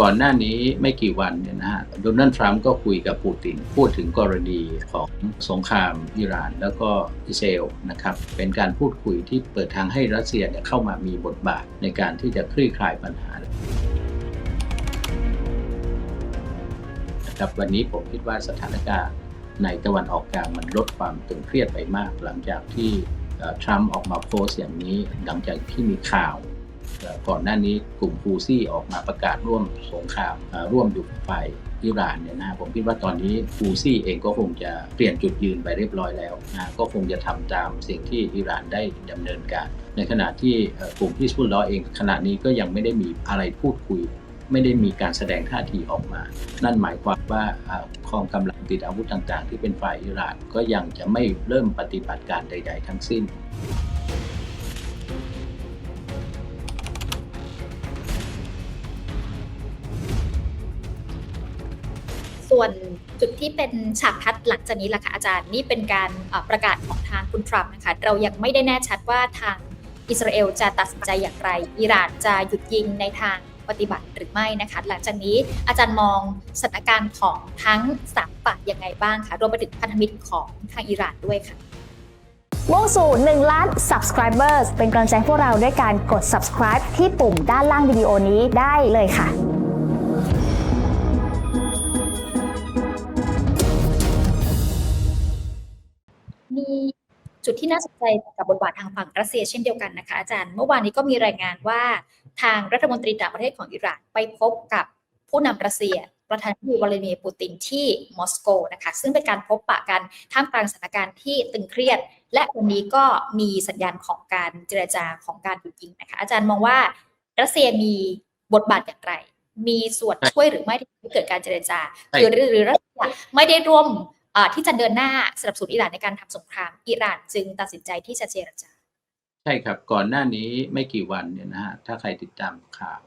ก่อนหน้านี้ไม่กี่วันเนี่ยนะฮะโดนัลด์ทรัมป์ก็คุยกับปูติน พูดถึงกรณีของสงครามอิหร่าน แล้วก็อิสราเอลนะครับ เป็นการพูดคุยที่เปิดทางให้รัสเซียเนี่ยเข้ามามีบทบาทในการที่จะคลี่คลายปัญหานะครับวันนี้ผมคิดว่าสถานการณ์ในตะวันออกกลางมันลดความตึงเครียดไปมาก หลังจากที่ทรัมป์ออกมาโพสต์อย่างนี้หลังจากที่มีข่าว ก่อนหน้านี้กลุ่มฟูซี่ออกมาประกาศร่วมสงครามร่วมอยู่ฝ่ายอิหร่านเนี่ยนะผมคิดว่าตอนนี้ฟูซี่เองก็คงจะเปลี่ยนจุดยืนไปเรียบร้อยแล้วนะก็คงจะทำตามสิ่งที่อิหร่านได้ดำเนินการ ในขณะที่กลุ่มฮิสบุลลอเองขณะนี้ก็ยังไม่ได้มีอะไรพูดคุย ไม่ได้มีการแสดงท่าทีออกมา นั่นหมายความว่าอ่ากองกำลังติดอาวุธต่างๆ ที่เป็นฝ่ายอิหร่านก็ยังจะไม่เริ่มปฏิบัติการใด ๆ ทั้งสิ้น วนจุดที่เป็นฉากทัดหลังจากนี้ล่ะค่ะอาจารย์นี่เป็นการประกาศของทางคุณทรัมป์นะคะเรายังไม่ได้แน่ชัดว่าทางอิสราเอลจะตัดสินใจอย่างไร อิหร่านจะหยุดยิงในทางปฏิบัติหรือไม่นะคะ หลังจากนี้อาจารย์มองสถานการณ์ของทั้งสามฝ่ายยังไงบ้างคะรวมไปถึงพันธมิตรของทางอิหร่านด้วยค่ะมุ่งสู่ 1 ล้าน subscribers เป็นกำลังใจให้พวกเราด้วยการกด subscribe ที่ปุ่มด้านล่างวิดีโอนี้ได้เลยค่ะ น่าสนใจกับบทบาททางฝั่งรัสเซียเช่นเดียวกันนะคะอาจารย์เมื่อวานนี้ก็มีรายงานว่าทางรัฐมนตรีต่างประเทศของอิหร่านไปพบกับผู้นำรัสเซียประธานาธิบดีวลาดิเมียร์ปูตินที่มอสโกนะคะซึ่งเป็นการพบปะกันท่ามกลางสถานการณ์ที่ตึงเครียด และวันนี้ก็มีสัญญาณของการเจรจาของการหยุดยิงนะคะอาจารย์มองว่ารัสเซียมีบทบาทอย่างไร มีส่วนช่วยหรือไม่ที่ทำให้เกิดการเจรจาใช่หรือหรือรัสเซียไม่ได้ร่วมเอ่อ ที่จะเดินหน้าสนับสนุนอิหร่านในการทำสงครามอิหร่านจึงตัดสินใจที่จะเจรจาใช่ครับก่อนหน้านี้ไม่กี่วันเนี่ยนะฮะถ้าใครติดตามข่าว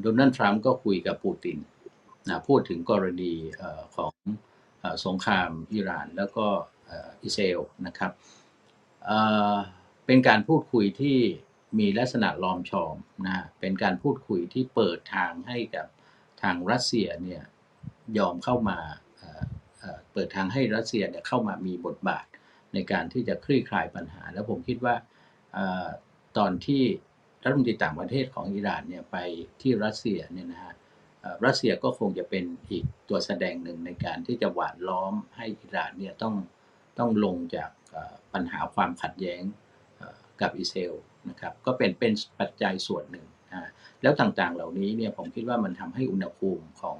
โดนัลด์ทรัมป์ก็คุยกับปูตินนะพูดถึงกรณีอของอสงครามอิหร่านแล้วก็อิสราเอลนะครับเป็นการพูดคุยที่มีลักษณะล้อมชอมนะเป็นการพูดคุยที่เปิดทางให้กับทางรัสเซียเนี่ยยอมเข้ามา เปิดทางให้รัสเซียเนี่ยเข้ามามีบทบาทในการที่จะคลี่คลายปัญหา แล้วผมคิดว่าอตอนที่รัฐมนตรีต่างประเทศของอิหร่านเนี่ยไปที่รัสเซียเนี่ยนะฮะรัสเซียก็คงจะเป็นอีกตัวแสดงหนึ่งในการที่จะหวานล้อมให้อิหร่านเนี่ยต้องต้องลงจากปัญหาความขัดแย้งกับอิสราเอลนะครับก็เป็นเป็นปัจจัยส่วนหนึ่งแล้วต่างๆเหล่านี้เนี่ยผมคิดว่ามันทำให้อุณหภูมิของ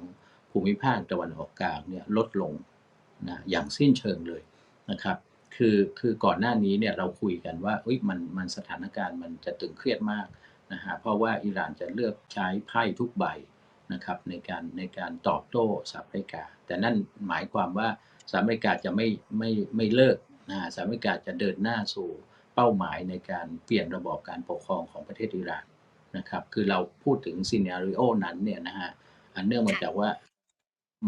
ภูมิภาคตะวันออกกลางเนี่ยลดลง นะอย่างสิ้นเชิงเลยนะครับคือคือก่อนหน้านี้เนี่ยเราคุยกันว่าเอ้ยมันมันสถานการณ์มันจะตึงเครียดมากนะฮะเพราะว่าอิหร่านจะเลือกใช้ไพ่ทุกใบนะครับในการในการตอบโต้สหรัฐอเมริกา แต่นั่นหมายความว่าสหรัฐอเมริกาจะไม่ไม่ไม่เลิกนะสหรัฐอเมริกาจะเดินหน้าสู่เป้าหมายในการเปลี่ยนระบอบการปกครองของประเทศอิหร่านนะครับคือเราพูดถึงซีเน r ริโอนั้นเนี่ยนะฮะอันเนื่องมาจากว่า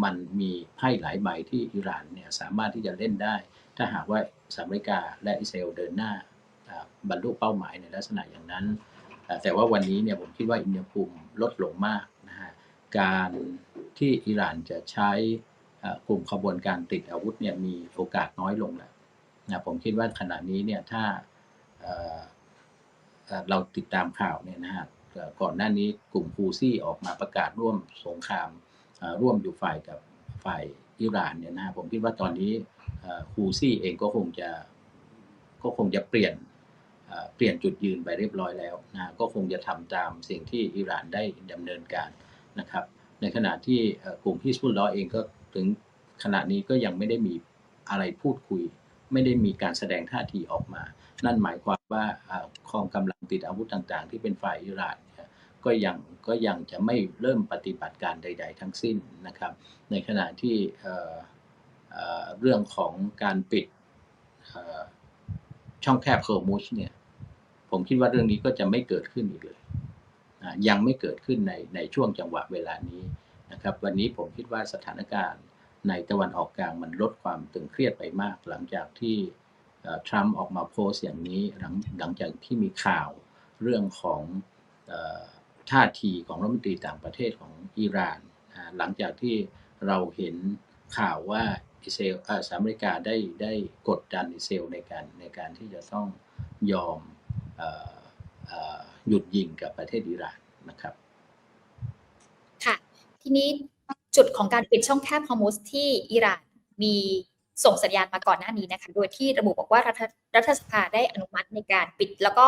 มันมีไพ่หลายใบที่อิหร่านเนี่ยสามารถที่จะเล่นได้ ถ้าหากว่าสหรัฐอเมริกาและอิสราเอลเดินหน้าบรรลุเป้าหมายในลักษณะอย่างนั้น แต่ว่าวันนี้เนี่ยผมคิดว่าอุณหภูมิลดลงมากนะฮะการที่อิหร่านจะใช้กลุ่มขบวนการติดอาวุธเนี่ยมีโอกาสน้อยลงแล้วนะผมคิดว่าขณะนี้เนี่ยถ้าเราติดตามข่าวเนี่ยนะฮะก่อนหน้านี้กลุ่มฟูซี่ออกมาประกาศร่วมสงคราม ร่วมอยู่ฝ่ายกับฝ่ายอิหร่านเนี่ยนะผมคิดว่าตอนนี้ฮูซี่เองก็คงจะก็คงจะเปลี่ยนเปลี่ยนจุดยืนไปเรียบร้อยแล้วนะก็คงจะทำตามสิ่งที่อิหร่านได้ดำเนินการนะครับ ในขณะที่กลุ่มฮิสบุลลอเองก็ถึงขณะนี้ก็ยังไม่ได้มีอะไรพูดคุย ไม่ได้มีการแสดงท่าทีออกมา นั่นหมายความว่าเอ่อกองกำลังติดอาวุธต่างๆ ที่เป็นฝ่ายอิหร่าน ก็ยังก็ยังจะไม่เริ่มปฏิบัติการใด ๆ ทั้งสิ้นนะครับ ในขณะที่เเ่เรื่องของการปิดช่องแคบเฮอร์มุชเนี่ยผมคิดว่าเรื่องนี้ก็จะไม่เกิดขึ้นอีกเลย ยังไม่เกิดขึ้นในในช่วงจังหวะเวลานี้นะครับ วันนี้ผมคิดว่าสถานการณ์ในตะวันออกกลางมันลดความตึงเครียดไปมาก หลังจากที่ทรัมป์ออกมาโพสต์อย่างนี้หลังหลังจากที่มีข่าวเรื่องของอ ท่าทีของรัฐมนตรีต่างประเทศของอิหร่านหลังจากที่เราเห็นข่าวว่าอิสราเอลอ่าสหรัฐอเมริกาได้ได้กดดันอิสราเอลในการในการที่จะต้องยอมออหยุดยิงกับประเทศอิหร่านนะครับ ค่ะ ทีนี้จุดของการปิดช่องแคบฮอมุสที่อิหร่านมีส่งสัญญาณมาก่อนหน้านี้นะคะ โดยที่ระบุบอกว่ารัฐรัฐสภาได้อนุมัติในการปิด แล้วก็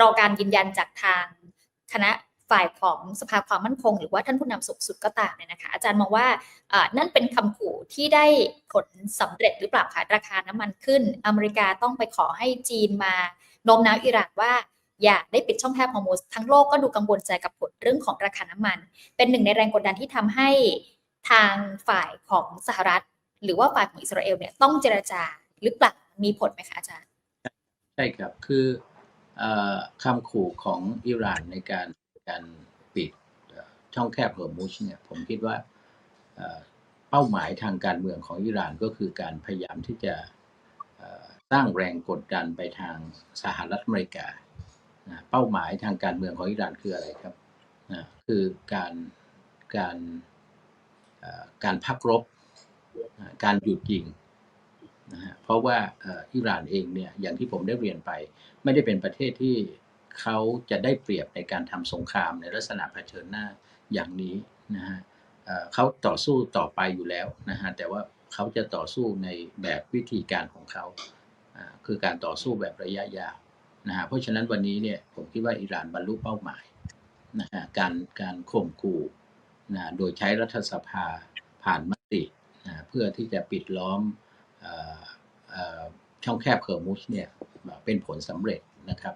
รอการยืนยันจากทางคณะ ฝ่ายของสภาความมั่นคง หรือว่าท่านผู้นำสูงสุดก็ตามเนี่ยนะคะ อาจารย์มองว่านั่นเป็นคำขู่ที่ได้ผลสำเร็จหรือเปล่าคะราคาน้ำมันขึ้น อเมริกาต้องไปขอให้จีนมาโน้มน้าวอิหร่านว่าอย่าได้ปิดช่องแคบฮอร์มุสทั้งโลกก็ดูกังวลใจกับผลเรื่องของราคาน้ำมัน เป็นหนึ่งในแรงกดดันที่ทำให้ทางฝ่ายของสหรัฐ หรือว่าฝ่ายของอิสราเอลเนี่ยต้องเจรจาหรือเปล่ามีผลไหมคะอาจารย์ ใช่ครับคือออคำขู่ของอิหร่านในการ การปิดช่องแคบเฮอร์มุสเนี่ยผมคิดว่าเป้าหมายทางการเมืองของอิหร่านก็คือการพยายามที่จะสร้างแรงกดดันไปทางสหรัฐอเมริกา เป้าหมายทางการเมืองของอิหร่านคืออะไรครับ คือการการการพักรบ การหยุดยิงนะฮะเพราะว่าอิหร่านเองเนี่ยอย่างที่ผมได้เรียนไป ไม่ได้เป็นประเทศที่ เขาจะได้เปรียบในการทำสงครามในลักษณะเผชิญหน้าอย่างนี้นะฮะเขาต่อสู้ต่อไปอยู่แล้วนะฮะแต่ว่าเขาจะต่อสู้ในแบบวิธีการของเขาคือการต่อสู้แบบระยะยาวนะฮะเพราะฉะนั้นวันนี้เนี่ยผมคิดว่าอิหร่านบรรลุเป้าหมายนะฮะการการข่มขู่นะโดยใช้รัฐสภาผ่านมตินะเพื่อที่จะปิดล้อมออช่องแคบเฮอร์มุสเนี่ยเป็นผลสำเร็จนะครับ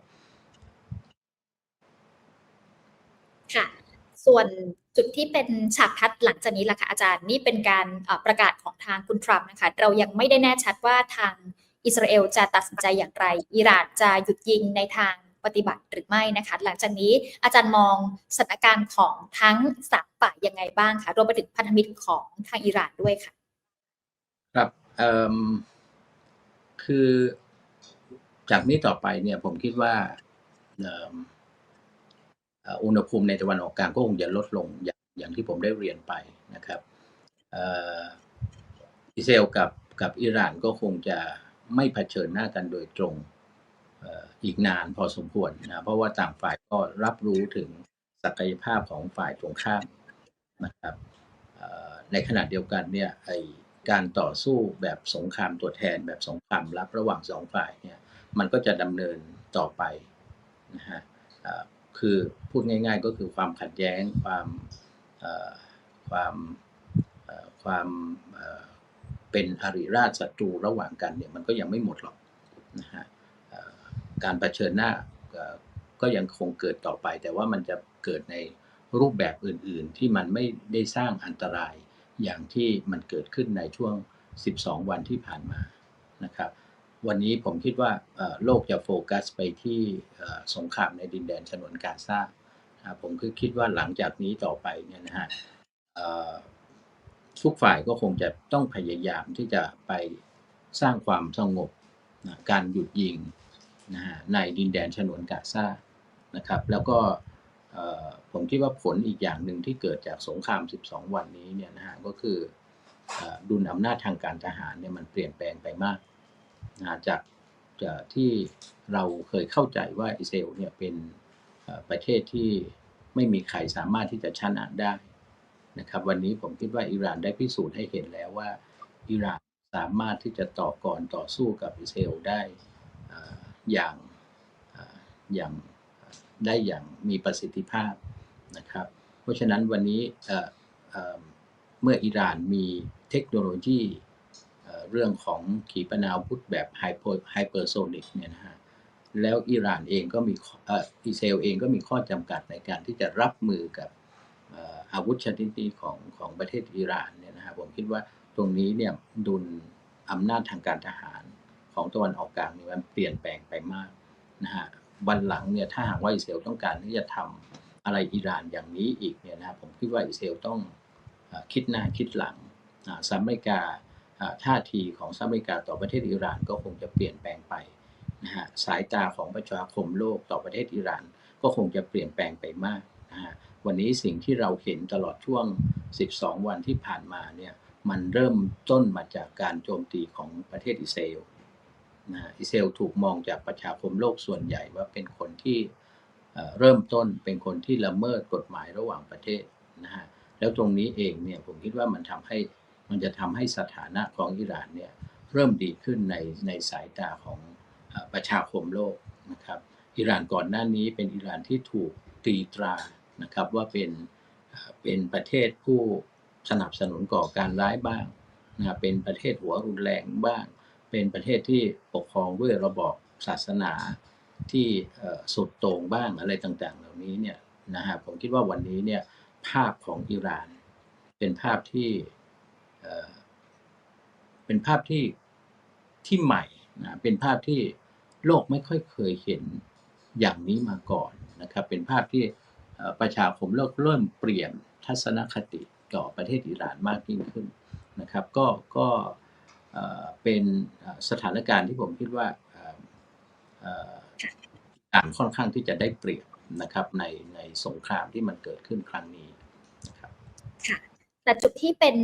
ค่ะ ส่วนจุดที่เป็นฉากทัดหลังจากนี้ล่ะคะอาจารย์นี่เป็นการประกาศของทางคุณทรัมป์นะคะเรายังไม่ได้แน่ชัดว่าทางอิสราเอลจะตัดสินใจอย่างไร อิหร่านจะหยุดยิงในทางปฏิบัติหรือไม่นะคะ หลังจากนี้อาจารย์มองสถานการณ์ของทั้งสามฝ่ายยังไงบ้างคะรวมไปถึงพันธมิตรของทางอิหร่านด้วยค่ะ ครับคือจากนี้ต่อไปเนี่ยผมคิดว่า อุณหภูมิในตะวันออกกลางก็คงจะลดลงอย่างอย่างที่ผมได้เรียนไปนะครับอิสราเอลกับกับอิหร่านก็คงจะไม่เผชิญหน้ากันโดยตรงอีกนานพอสมควรนะเพราะว่าต่างฝ่ายก็รับรู้ถึงศักยภาพของฝ่ายตรงข้ามนะครับในขณะเดียวกันเนี่ยไอการต่อสู้แบบสงครามตัวแทนแบบสงครามลับระหว่างสองฝ่ายเนี่ยมันก็จะดำเนินต่อไปนะฮะ คือพูดง่ายๆ ก็คือความขัดแย้งความความความเป็นอริราชศัตรูระหว่างกันเนี่ยมันก็ยังไม่หมดหรอกนะฮะการเผชิญหน้าก็ยังคงเกิดต่อไป แต่ว่ามันจะเกิดในรูปแบบอื่นๆ ที่มันไม่ได้สร้างอันตรายอย่างที่มันเกิดขึ้นในช่วง 12 วันที่ผ่านมานะครับ วันนี้ผมคิดว่าโลกจะโฟกัสไปที่สงครามในดินแดนฉนวนกาซาผมคือคิดว่าหลังจากนี้ต่อไปเนี่ยนะฮะทุกฝ่ายก็คงจะต้องพยายามที่จะไปสร้างความสงบนะการหยุดยิงนะฮะในดินแดนฉนวนกาซานะครับ แล้วก็ผมคิดว่าผลอีกอย่างหนึ่งที่เกิดจากสงคราม 12 วันนี้เนี่ยนะฮะก็คืออดุลอำนาจทางการทหารเนี่ยมันเปลี่ยนแปลงไปมาก จากจากที่เราเคยเข้าใจว่าอิสราเอลเนี่ยเป็นประเทศที่ไม่มีใครสามารถที่จะชนะได้นะครับวันนี้ผมคิดว่าอิหร่านได้พิสูจน์ให้เห็นแล้วว่าอิหร่านสามารถที่จะต่อกรต่อสู้กับอิสราเอลได้อย่างอย่างได้อย่างมีประสิทธิภาพนะครับ เพราะฉะนั้นวันนี้เมื่ออิหร่านมีเทคโนโลยี เรื่องของขีปนาวุธแบบไฮเปอร์ไฮเปอร์โซนิกเนี่ยนะฮะแล้วอิหร่านเองก็มีอ,อิสราเอลเองก็มีข้อจำกัดในการที่จะรับมือกับอาวุธชนิดนี้ของของประเทศอิหร่านเนี่ยนะฮะผมคิดว่าตรงนี้เนี่ยดุลอำนาจทางการทหารของตะวันออกกลางเนี่ยมันเปลี่ยนแปลงไปมากนะฮะวันหลังเนี่ยถ้าหากว่าอิสราเอลต้องการที่จะทำอะไรอิหร่านอย่างนี้อีกเนี่ยนะฮะผมคิดว่าอิสราเอลต้องอคิดหน้าคิดหลังสหรัฐอเมริกา ท่าทีของสหรัฐอเมริกาต่อประเทศอิหร่านก็คงจะเปลี่ยนแปลงไปนะฮะสายตาของประชาคมโลกต่อประเทศอิหร่าน ก็คงจะเปลี่ยนแปลงไปมากนะฮะวันนี้สิ่งที่เราเห็นตลอดช่วง 12 วันที่ผ่านมาเนี่ยมันเริ่มต้นมาจากการโจมตีของประเทศอิสราเอลนะฮะอิสราเอลถูกมองจากประชาคมโลกส่วนใหญ่ว่าเป็นคนที่เริ่มต้นเป็นคนที่ละเมิดกฎหมายระหว่างประเทศนะฮะแล้วตรงนี้เองเนี่ยผมคิดว่ามันทำให้ มันจะทำให้สถานะของอิหร่านเนี่ยเริ่มดีขึ้นในในสายตาของอประชาคมโลกนะครับอิหร่านก่อนหน้านี้เป็นอิหร่านที่ถูกตีตรานะครับว่าเป็นเป็นประเทศผู้สนับสนุนก่อการร้ายบ้างนะเป็นประเทศหัวรุนแรงบ้าง เป็นประเทศที่ปกครองด้วยระบอบศาสนาที่สุดโต่งบ้างอะไรต่างๆ เหล่านี้เนี่ยนะฮะผมคิดว่าวันนี้เนี่ยภาพของอิหร่าน เป็นภาพที่ เป็นภาพที่ที่ใหม่นะเป็นภาพที่โลกไม่ค่อยเคยเห็นอย่างนี้มาก่อนนะครับ เป็นภาพที่ประชาคมโลกเริ่มเปลี่ยนทัศนคติต่อประเทศอิหร่านมากยิ่งขึ้นนะครับ ก็ก็เป็นสถานการณ์ที่ผมคิดว่าเอ่อเอ่ออิหร่านค่อนข้างที่จะได้เปรียบนะครับในในสงครามที่มันเกิดขึ้นครั้งนี้นะครับแต่จุดที่เป็น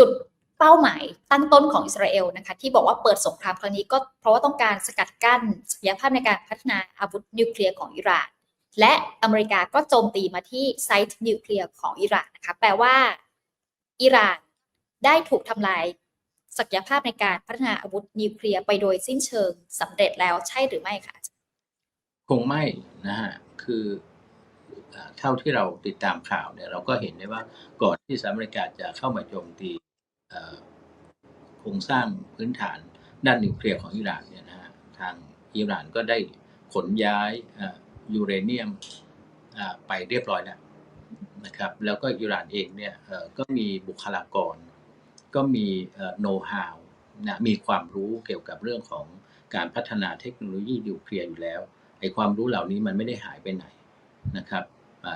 จุดเป้าหมายตั้งต้นของอิสราเอลนะคะที่บอกว่าเปิดสงครามครั้งนี้ก็เพราะว่าต้องการสกัดกั้นศักยภาพในการพัฒนาอาวุธนิวเคลียร์ของอิหร่าน และอเมริกาก็โจมตีมาที่ไซต์นิวเคลียร์ของอิหร่านนะคะแปลว่าอิหร่านได้ถูกทำลายศักยภาพในการพัฒนาอาวุธนิวเคลียร์ไปโดยสิ้นเชิงสำเร็จแล้วใช่หรือไม่คะคงไม่นะฮะคือเท่าที่เราติดตามข่าวเนี่ยเราก็เห็นได้ว่าก่อนที่สหรัฐอเมริกาจะเข้ามาโจมตี โครงสร้างพื้นฐานด้านนิวเคลียร์ของอิหร่านเนี่ยนะฮะทางอิหร่านก็ได้ขนย้ายยูเรเนียมไปเรียบร้อยแล้วนะครับ แล้วก็อิหร่านเองเนี่ยก็มีบุคลากร ก็มีโน้ตฮาวนะมีความรู้เกี่ยวกับเรื่องของการพัฒนาเทคโนโลยีนิวเคลียร์อยู่แล้วไอ้ความรู้เหล่านี้มันไม่ได้หายไปไหนนะครับ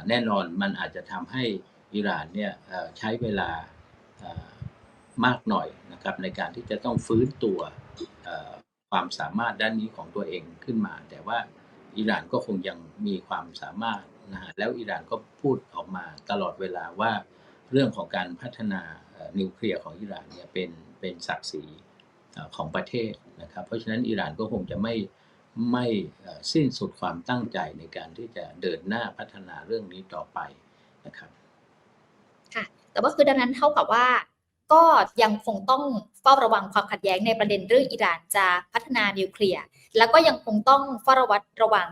แน่นอนมันอาจจะทำให้อิหร่านเนี่ยใช้เวลา มากหน่อยนะครับในการที่จะต้องฟื้นตัวความสามารถด้านนี้ของตัวเองขึ้นมา แต่ว่าอิหร่านก็คงยังมีความสามารถนะฮะแล้วอิหร่านก็พูดออกมาตลอดเวลาว่าเรื่องของการพัฒนานิวเคลียร์ของอิหร่านเนี่ยเป็นเป็นศักดิ์ศรีของประเทศนะครับ เพราะฉะนั้นอิหร่านก็คงจะไม่ไม่สิ้นสุดความตั้งใจในการที่จะเดินหน้าพัฒนาเรื่องนี้ต่อไปนะครับ ค่ะ แต่ว่าคือดังนั้นเท่ากับว่า ก็ยังคงต้องเฝ้าระวังความขัดแย้งในประเด็นเรื่องอิหร่านจะพัฒนานิวเคลียร์แล้วก็ยังคงต้องเฝ้าระวัดระวัง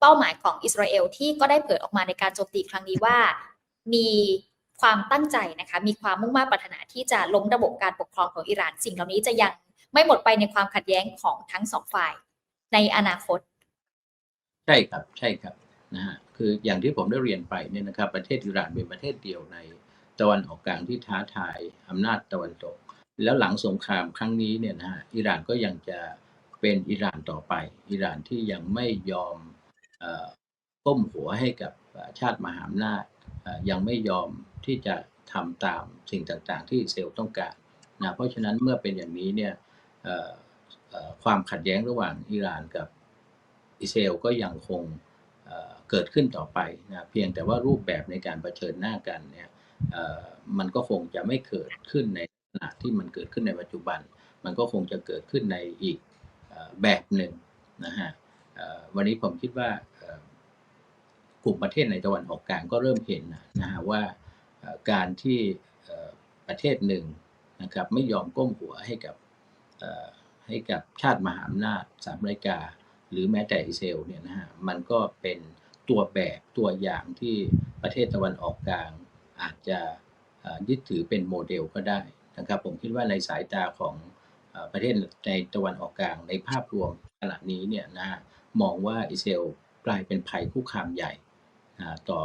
เป้าหมายของอิสราเอลที่ก็ได้เผยออกมาในการโจมตีครั้งนี้ว่า มีความตั้งใจนะคะมีความมุ่งมั่นปรารถนาที่จะล้มระบบการปกครองของอิหร่าน สิ่งเหล่านี้จะยังไม่หมดไปในความขัดแย้งของทั้งสองฝ่ายในอนาคต ใช่ครับใช่ครับนะฮะคืออย่างที่ผมได้เรียนไปเนี่ยนะครับ ประเทศอิหร่านเป็นประเทศเดียวใน ตะวันออกกลางที่ท้าทายอำนาจตะวันตก แล้วหลังสงครามครั้งนี้เนี่ยนะฮะอิหร่านก็ยังจะเป็นอิหร่านต่อไป อิหร่านที่ยังไม่ยอมอก้มหัวให้กับชาติมหาอำนาจยังไม่ยอมที่จะทำตามสิ่งต่างๆ ที่อิสราเซลต้องการนะเพราะฉะนั้นเมื่อเป็นอย่างนี้เนี่ยความขัดแย้งระหว่างอิหร่านกับอิสราเอลก็ยังคงเกิดขึ้นต่อไปนะเพียงแต่ว่ารูปแบบในการเผชิญหน้ากันเนี่ย มันก็คงจะไม่เกิดขึ้นในขณะที่มันเกิดขึ้นในปัจจุบัน มันก็คงจะเกิดขึ้นในอีกอแบบหนึ่งนะฮะวันนี้ผมคิดว่ากลุ่มประเทศในตะวันออกกลางก็เริ่มเห็นนะนะฮะว่าการที่ประเทศหนึ่งนะครับไม่ยอมก้มหัวให้กับให้กับชาติมหาอำนาจสหรัฐอเมริกา หรือแม้แต่อิสราเอลเนี่ยนะฮะมันก็เป็นตัวแบบตัวอย่างที่ประเทศตะวันออกกลาง อาจจะยึดถือเป็นโมเดลก็ได้นะครับ ผมคิดว่าในสายตาของประเทศในตะวันออกกลางในภาพรวมขณะนี้เนี่ยนะมองว่าอิสราเอลกลายเป็นภัยคุกคามใหญ่ต่อ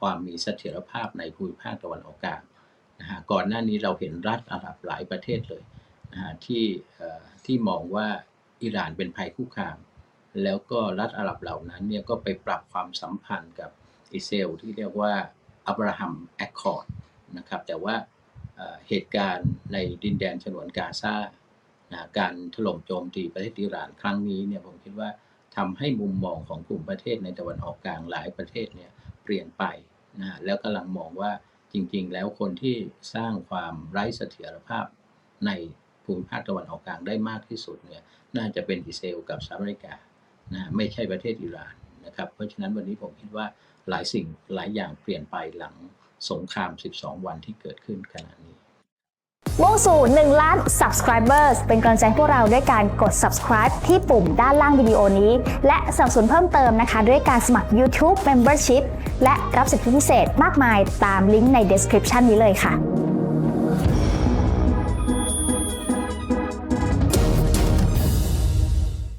ความมีเสถียรภาพในภูมิภาคตะวันออกกลางนะฮะก่อนหน้านี้เราเห็นรัฐอาหรับหลายประเทศเลยนะฮะที่ที่มองว่าอิหร่านเป็นภัยคุกคาม แล้วก็รัฐอาหรับเหล่านั้นเนี่ยก็ไปปรับความสัมพันธ์กับอิสราเอลที่เรียกว่า อับราฮัมแอคคอร์ดนะครับแต่ว่าเหตุการณ์ในดินแดนฉนวนกาซานะการถล่มโจมตีประเทศอิหร่านครั้งนี้เนี่ยผมคิดว่าทำให้มุมมองของกลุ่มประเทศในตะวันออกกลางหลายประเทศเนี่ยเปลี่ยนไปนะแล้วกำลังมองว่าจริง ๆ แล้วคนที่สร้างความไร้เสถียรภาพในภูมิภาคตะวันออกกลางได้มากที่สุดเนี่ยน่าจะเป็นอิสราเอลกับสหรัฐอเมริกานะไม่ใช่ประเทศอิหร่าน นะครับ เพราะฉะนั้นวันนี้ผมคิดว่าหลายสิ่งหลายอย่างเปลี่ยนไปหลังสงคราม 12 วันที่เกิดขึ้นขณะนี้มุ่งสู่1ล้าน subscribers เป็นกำลังใจพวกเราด้วยการกด subscribe ที่ปุ่มด้านล่างวิดีโอนี้ และสนับสนุนเพิ่มเติมนะคะ ด้วยการสมัคร YouTube Membership และรับสิทธิพิเศษมากมายตามลิงก์ใน description นี้เลยค่ะ